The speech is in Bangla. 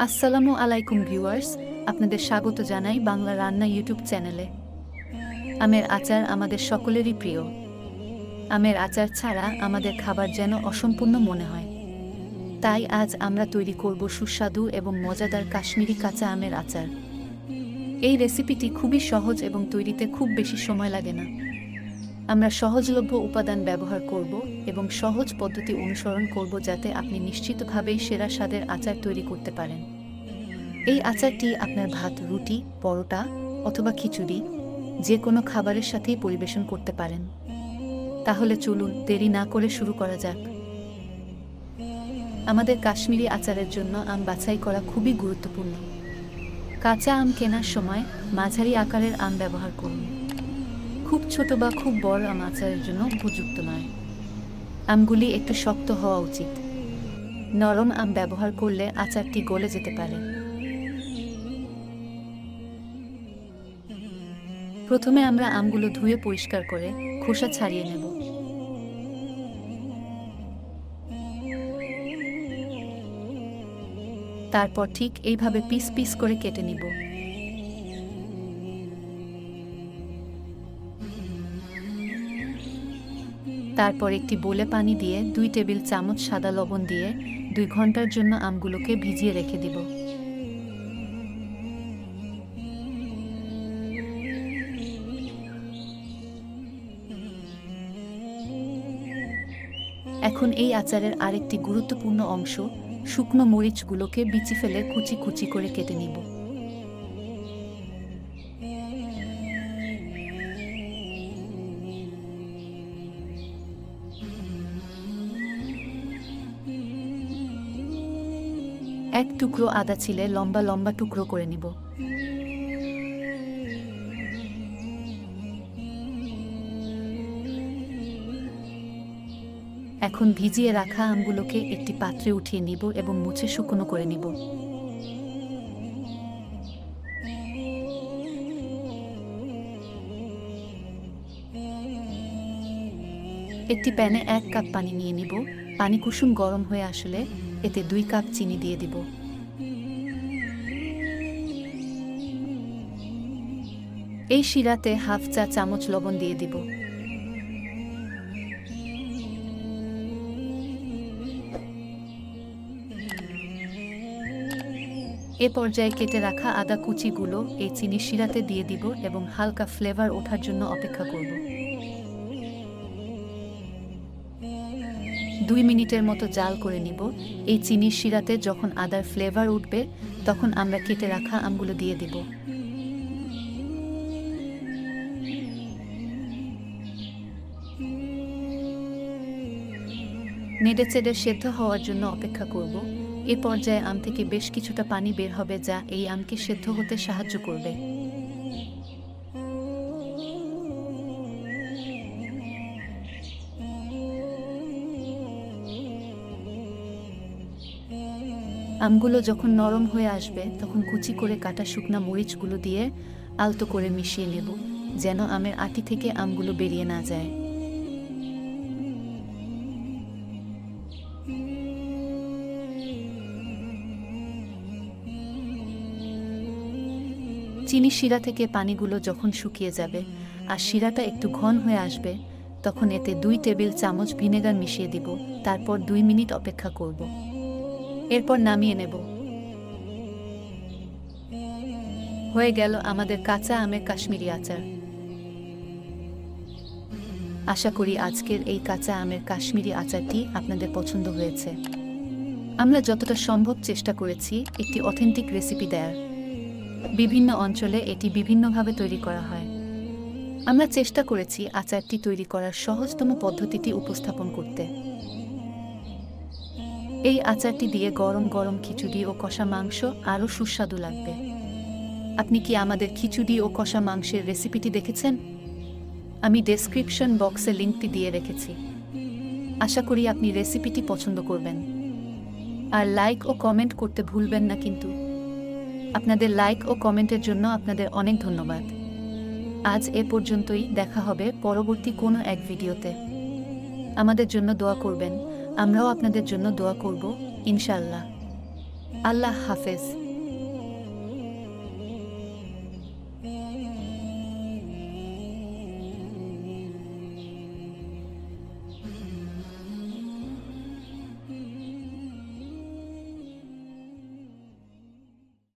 আসসালামু আলাইকুম ভিউয়ার্স, আপনাদের স্বাগত জানাই বাংলা রান্না ইউটিউব চ্যানেলে। আমের আচার আমাদের সকলেরই প্রিয়। আমের আচার ছাড়া আমাদের খাবার যেন অসম্পূর্ণ মনে হয়। তাই আজ আমরা তৈরি করব সুস্বাদু এবং মজাদার কাশ্মীরি কাঁচা আমের আচার। এই রেসিপিটি খুবই সহজ এবং তৈরিতে খুব বেশি সময় লাগে না। আমরা সহজলভ্য উপাদান ব্যবহার করব এবং সহজ পদ্ধতি অনুসরণ করব যাতে আপনি নিশ্চিতভাবেই সেরা স্বাদের আচার তৈরি করতে পারেন। এই আচারটি আপনার ভাত, রুটি, পরোটা অথবা খিচুড়ি যে কোনো খাবারের সাথেই পরিবেশন করতে পারেন। তাহলে চলুন দেরি না করে শুরু করা যাক। আমাদের কাশ্মীরি আচারের জন্য আম বাছাই করা খুবই গুরুত্বপূর্ণ। কাঁচা আম কেনার সময় মাঝারি আকারের আম ব্যবহার করুন। খুব ছোট বা খুব বড় আম আচারের জন্য উপযুক্ত নয়। আমগুলি একটু শক্ত হওয়া উচিত। নরম আম ব্যবহার করলে আচারটি গলে যেতে পারে। প্রথমে আমরা আমগুলো ধুয়ে পরিষ্কার করে খোসা ছাড়িয়ে নেব। তারপর ঠিক এইভাবে পিস পিস করে কেটে নিব। তারপর একটি বোলে পানি দিয়ে দুই টেবিল চামচ সাদা লবণ দিয়ে দুই ঘণ্টার জন্য আমগুলোকে ভিজিয়ে রেখে দিব। এখন এই আচারের আরেকটি গুরুত্বপূর্ণ অংশ শুকনো মরিচগুলোকে বিচি ফেলে কুচি কুচি করে কেটে নিব। এক টুকরো আদা ছিলে লম্বা লম্বা টুকরো করে নিব। এখন ভিজিয়ে রাখা আমগুলোকে একটি পাত্রে উঠিয়ে নিব এবং মুছে শুকনো করে নিব। একটি প্যানে এক কাপ পানি নিয়ে নিব। পানি কুসুম গরম হয়ে আসলে এতে দুই কাপ চিনি দিয়ে দিব। এই শিরাতে হাফ চা চামচ লবণ দিয়ে দিব। এ পর্যায়ে কেটে রাখা আদা কুচিগুলো এই চিনি শিরাতে দিয়ে দিব এবং হালকা ফ্লেভার ওঠার জন্য অপেক্ষা করব। দুই মিনিটের মতো জাল করে নিব। এই চিনির শিরাতে যখন আদার ফ্লেভার উঠবে, তখন আমরা কেটে রাখা আমগুলো দিয়ে দিব। নেড়ে চেড়ে সেদ্ধ হওয়ার জন্য অপেক্ষা করব। এ পর্যায়ে আম থেকে বেশ কিছুটা পানি বের হবে, যা এই আমকে সেদ্ধ হতে সাহায্য করবে। আমগুলো যখন নরম হয়ে আসবে, তখন কুচি করে কাটা শুকনা মরিচগুলো দিয়ে আলতো করে মিশিয়ে নেব, যেন আমের আটি থেকে আমগুলো বেরিয়ে না যায়। চিনি শিরা থেকে পানিগুলো যখন শুকিয়ে যাবে আর শিরাটা একটু ঘন হয়ে আসবে, তখন এতে দুই টেবিল চামচ ভিনেগার মিশিয়ে দিব, তারপর দুই মিনিট অপেক্ষা করব। এরপর নামিয়ে নেব। হয়ে গেল আমাদের কাঁচা আমের কাশ্মীরি আচার। আশা করি আজকের এই কাঁচা আমের কাশ্মীরি আচারটি আপনাদের পছন্দ হয়েছে। আমরা যতটা সম্ভব চেষ্টা করেছি একটি অথেন্টিক রেসিপি দেয়ার। বিভিন্ন অঞ্চলে এটি বিভিন্নভাবে তৈরি করা হয়। আমরা চেষ্টা করেছি আচারটি তৈরি করার সহজতম পদ্ধতিটি উপস্থাপন করতে। এই আচারটি দিয়ে গরম গরম খিচুড়ি ও কষা মাংস আরও সুস্বাদু লাগবে। আপনি কি আমাদের খিচুড়ি ও কষা মাংসের রেসিপিটি দেখেছেন? আমি ডেসক্রিপশন বক্সে লিঙ্কটি দিয়ে রেখেছি। আশা করি আপনি রেসিপিটি পছন্দ করবেন। আর লাইক ও কমেন্ট করতে ভুলবেন না কিন্তু। আপনাদের লাইক ও কমেন্টের জন্য আপনাদের অনেক ধন্যবাদ। আজ এ পর্যন্তই, দেখা হবে পরবর্তী কোনো এক ভিডিওতে। আমাদের জন্য দোয়া করবেন। আমরাও আপনাদের জন্য দোয়া করব ইনশাল্লাহ আল্লাহ হাফেজ।